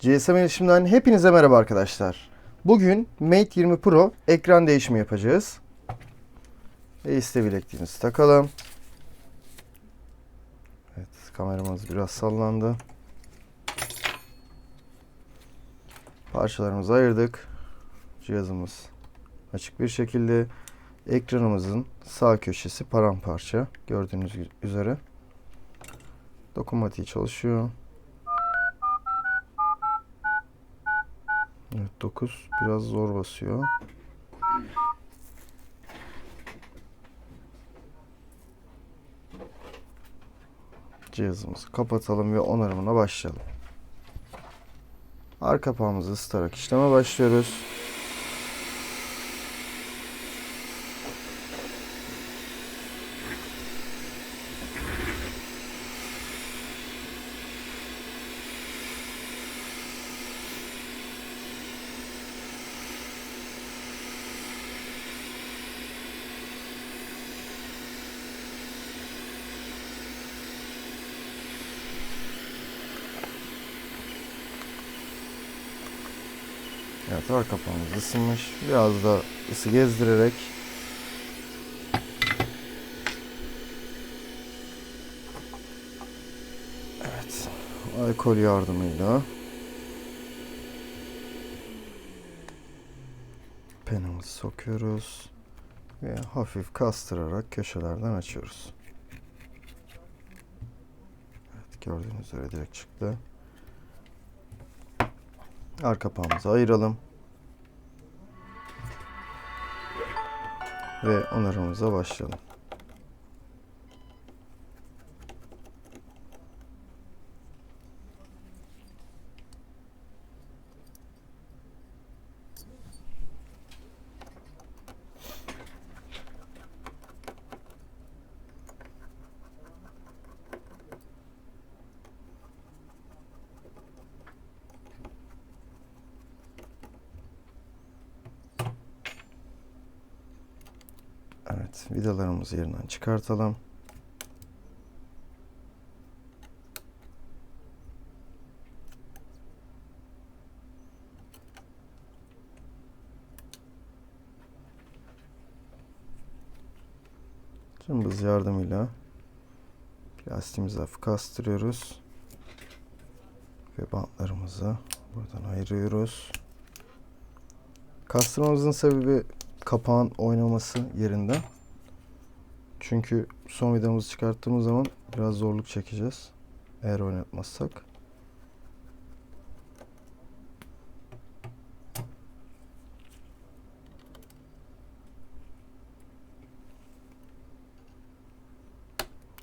GSM iletişimden hepinize merhaba arkadaşlar. Bugün Mate 20 Pro ekran değişimi yapacağız. Ace'de bilekliğimizi takalım. Evet kameramız biraz sallandı. Parçalarımızı ayırdık. Cihazımız açık bir şekilde. Ekranımızın sağ köşesi paramparça. Gördüğünüz üzere. Dokunmatiği çalışıyor. Evet 9 biraz zor basıyor. Cihazımızı kapatalım ve onarımına başlayalım. Arka kapağımızı ısıtarak işleme başlıyoruz. Arka kapağımız ısınmış. Biraz da ısı gezdirerek Evet. Alkol yardımıyla penimizi sokuyoruz ve hafif kastırarak köşelerden açıyoruz. Evet gördüğünüz üzere direkt çıktı. Arka kapağımızı ayıralım. Ve onarımıza başlayalım. Evet, vidalarımızı yerinden çıkartalım. Cımbız yardımıyla plastiğimizi hafif kastırıyoruz. Ve bantlarımızı buradan ayırıyoruz. Kastırmamızın sebebi kapağın oynaması yerinden. Çünkü son vidamızı çıkarttığımız zaman biraz zorluk çekeceğiz. Eğer oynatmazsak.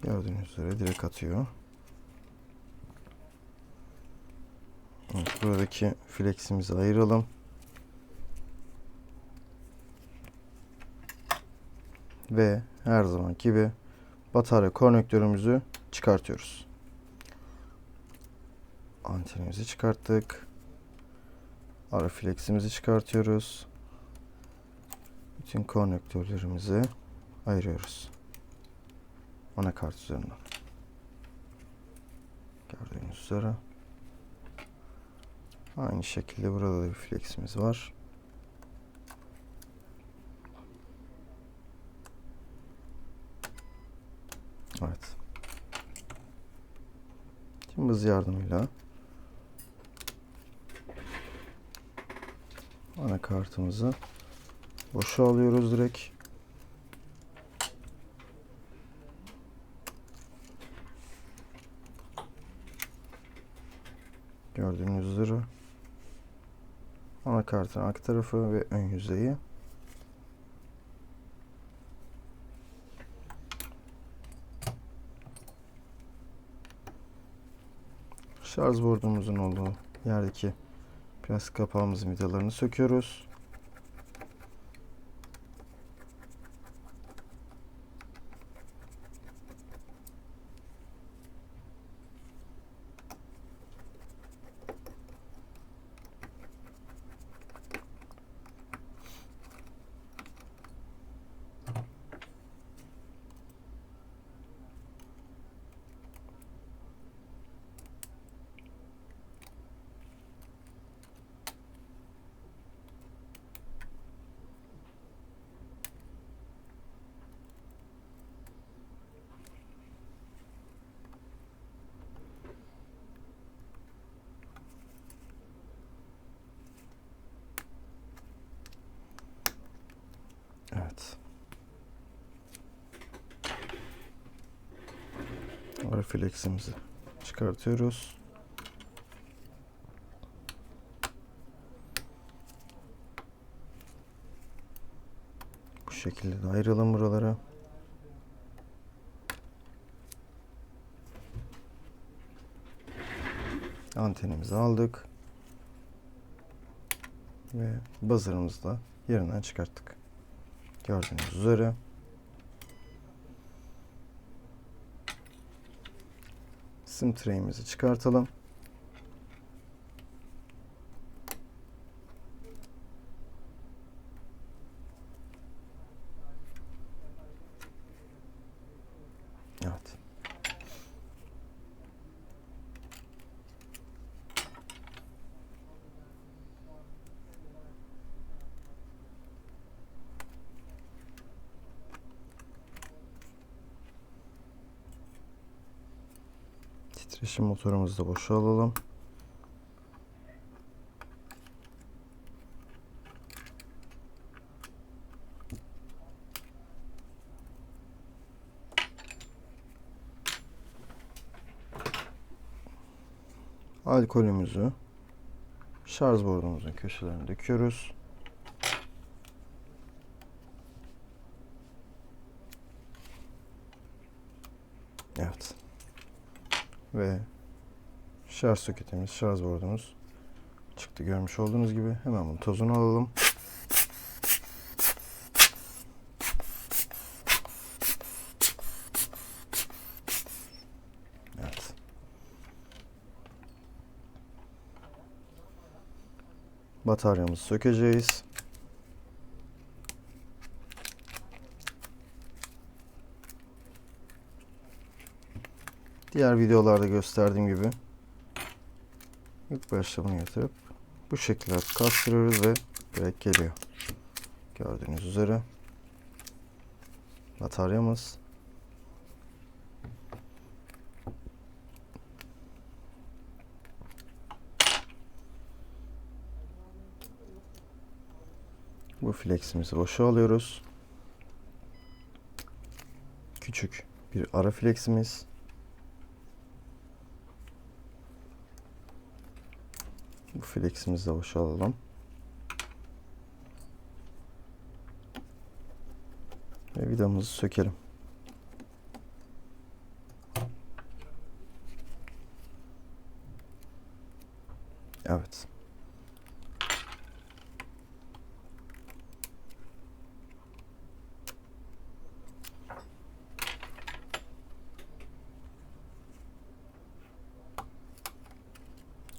Gördüğünüz üzere direkt atıyor. Evet, buradaki fleximizi ayıralım. Ve her zaman gibi batarya konnektörümüzü çıkartıyoruz. Antenimizi çıkarttık. Ara çıkartıyoruz. Bütün konnektörlerimizi ayırıyoruz. Anakart üzerinden. Gördüğünüz üzere. Aynı şekilde burada da bir fleximiz var. Evet. Cımbız yardımıyla anakartımızı boşa alıyoruz direkt. Gördüğünüz üzere anakartın arka tarafı ve ön yüzeyi şarj bordumuzun olduğu yerdeki plastik kapağımızın vidalarını söküyoruz. Fleximizi çıkartıyoruz. Bu şekilde de ayıralım buralara. Antenimizi aldık. Ve buzzer'ımızı da yerinden çıkarttık. Gördüğünüz üzere. Sim tray'imizi çıkartalım. Evet. Titreşim motorumuzu da boşa alalım. Alkolümüzü şarj bordumuzun köşelerine döküyoruz. Evet. Ve şarj soketimiz, şarj bordumuz çıktı görmüş olduğunuz gibi. Hemen bunun tozunu alalım. Evet. Bataryamızı sökeceğiz. Diğer videolarda gösterdiğim gibi ilk başta bunu yatırıp bu şekilde kastırıyoruz ve direkt geliyor. Gördüğünüz üzere bataryamız bu fleximizi boşa alıyoruz. Küçük bir ara fleximiz. Bu fleximizi de boşa alalım. Ve vidamızı sökelim. Evet.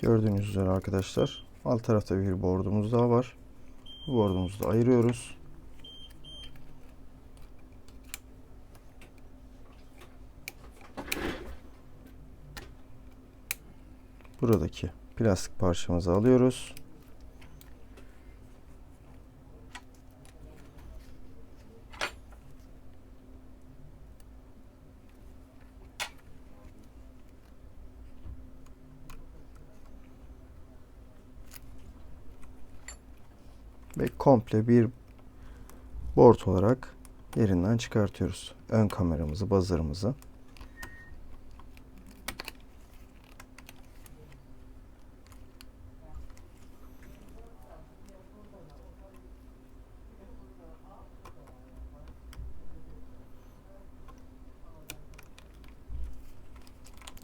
Gördüğünüz üzere arkadaşlar alt tarafta bir boardumuz daha var. Bu boardumuzu da ayırıyoruz. Buradaki plastik parçamızı alıyoruz. ve komple bir board olarak yerinden çıkartıyoruz. Ön kameramızı, buzzer'ımızı.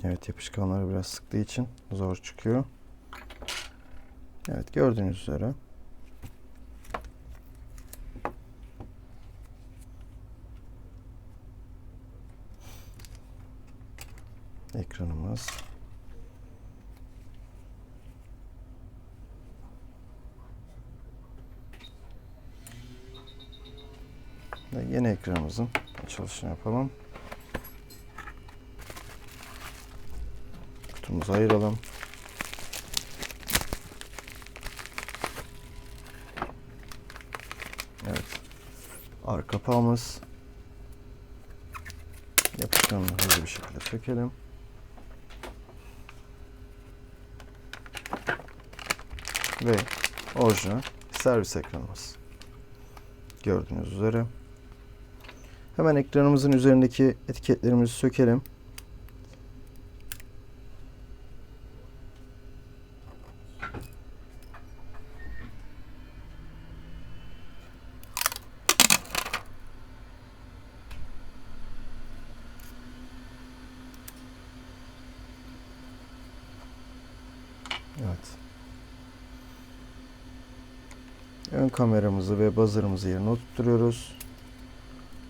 Evet yapışkanları biraz sıktığı için zor çıkıyor. Evet gördüğünüz üzere ekranımız. Ve yeni ekranımızın açılışını yapalım. Kutumuzu ayıralım. Evet. Arka kapağımız. Yapışkanını hızlı bir şekilde sökelim. Ve orijinal servis ekranımız. Gördüğünüz üzere. Hemen ekranımızın üzerindeki etiketlerimizi sökelim. Ön kameramızı ve buzzer'ımızı yerine oturtuyoruz.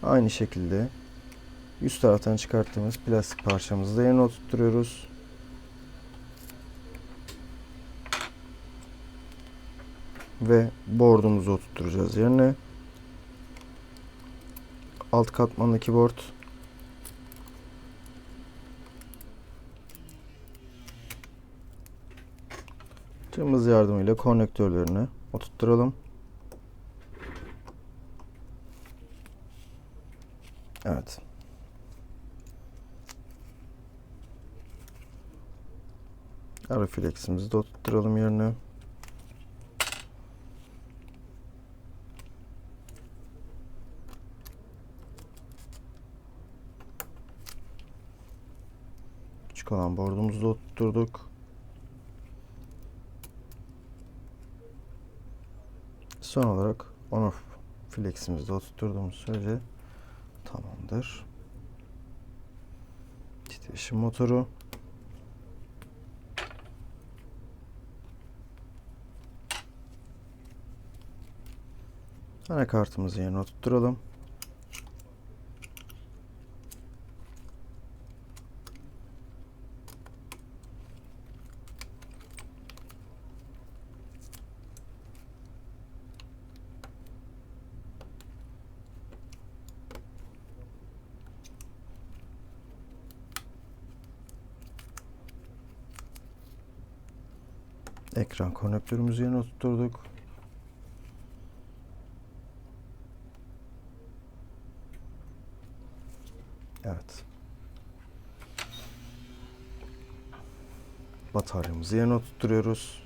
Aynı şekilde üst taraftan çıkarttığımız plastik parçamızı da yerine oturtuyoruz. Ve board'umuzu oturtacağız yerine. Alt katmandaki board Cımbız yardımıyla konnektörlerini oturtturalım. Evet. Ara fleximizi de oturtturalım yerine. Küçük olan boardumuzu da oturtturduk. Son olarak on off flex'imizi de oturtturduğumuz sürece tamamdır. Titreşim motoru. Anakartımızı yerine oturtturalım. Ekran konnektörümüzü yerine oturtturduk. Evet. Bataryamızı yerine oturtturuyoruz.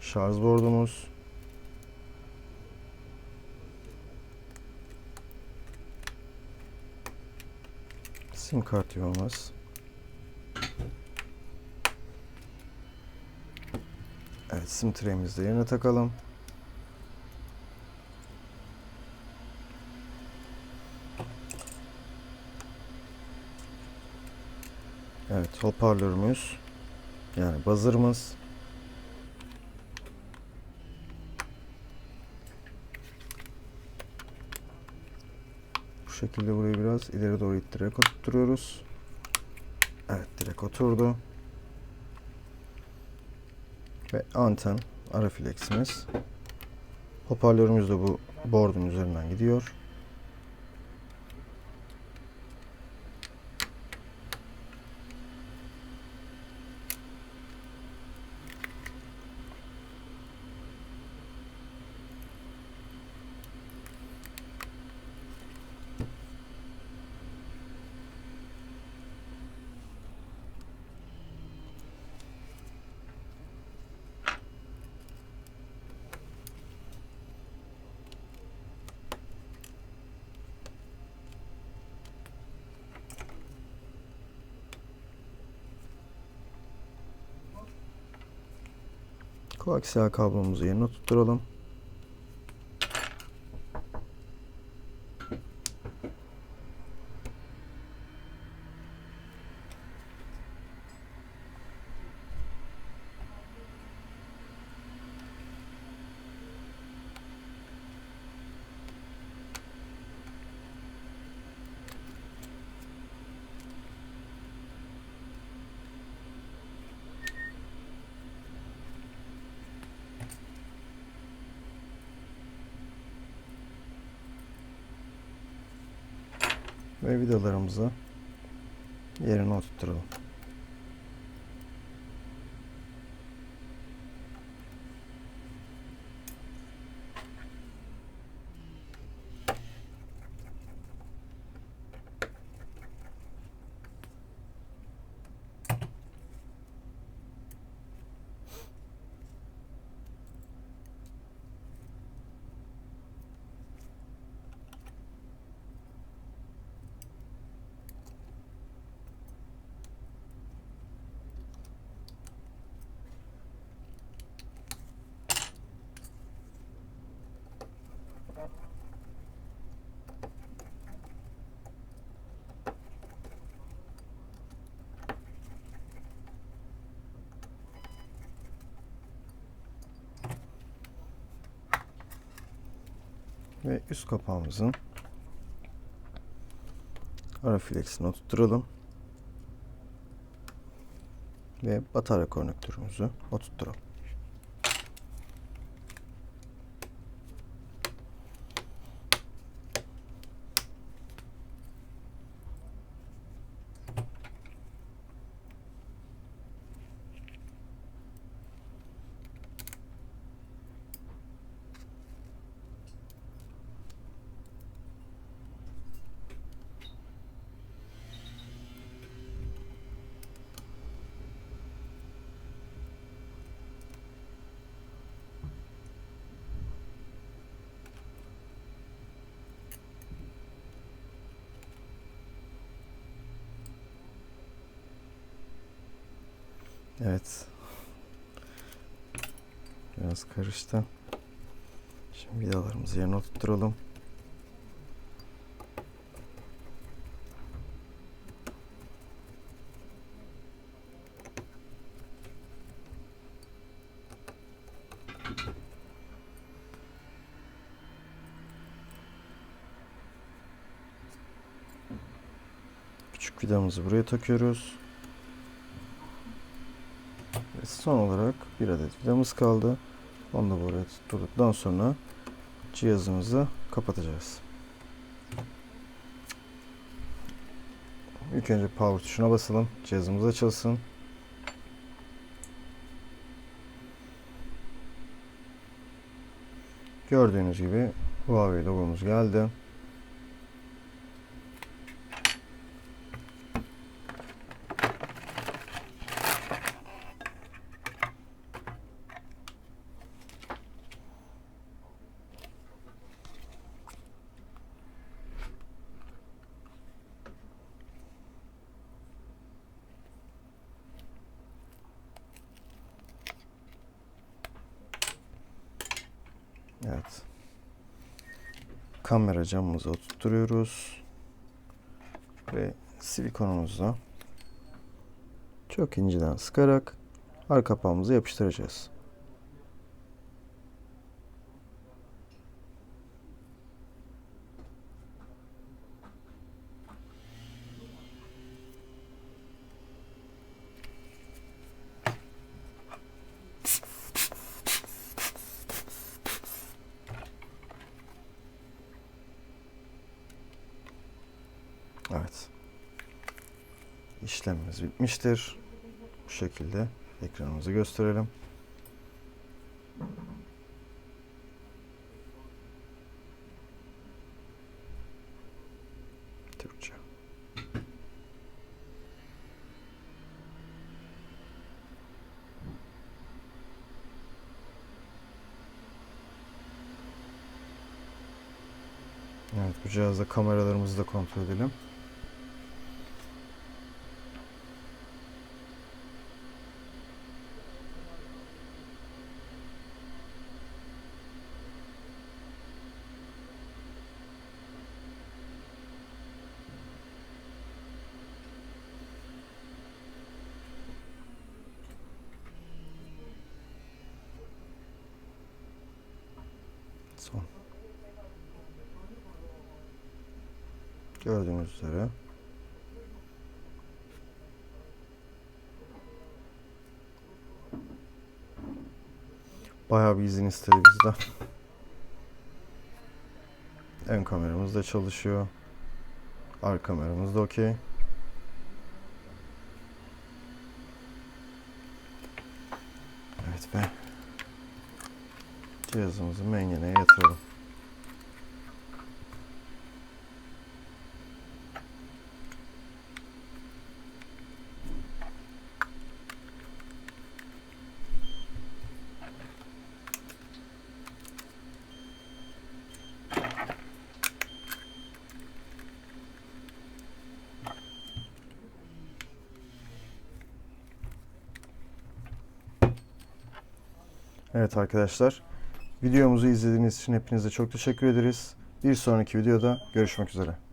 Şarj bordumuz. Sim kart yuvamız. Evet sim treyimizi de yerine takalım. Evet hoparlörümüz yani buzzer'ımız. Şekilde burayı biraz ileri doğru ittirerek oturtuyoruz. Evet direkt oturdu. Ve anten ara fleximiz. Hoparlörümüz de bu board'un üzerinden gidiyor. Koaksiyel kablomuzu yerine tutturalım. Ve vidalarımızı yerine oturtturalım. Ve üst kapağımızın ara filexini oturtturalım. Ve batarya konnektörümüzü oturtturalım. Evet. Biraz karıştı. Şimdi vidalarımızı yerine oturtturalım. Küçük vidamızı buraya takıyoruz. Ve son olarak bir adet vidamız kaldı. Onu da buraya tutturduktan sonra cihazımızı kapatacağız. İlk önce power tuşuna basalım. Cihazımız açılsın. Gördüğünüz gibi Huawei logomuz geldi. Evet. Kamera camımızı oturtuyoruz. Ve silikonumuzu çok inceden sıkarak arka kapağımıza yapıştıracağız. Evet. Bitmiştir. Bu şekilde ekranımızı gösterelim. Türkçe. Evet bu cihazda kameralarımızı da kontrol edelim. Son. Gördüğünüz üzere. Bayağı bir izin istedi bizden. Ön kameramız da çalışıyor. Arka kameramız da okey. Evet ve cihazımızı mengeneye yatıralım. Evet arkadaşlar. Videomuzu izlediğiniz için hepinize çok teşekkür ederiz. Bir sonraki videoda görüşmek üzere.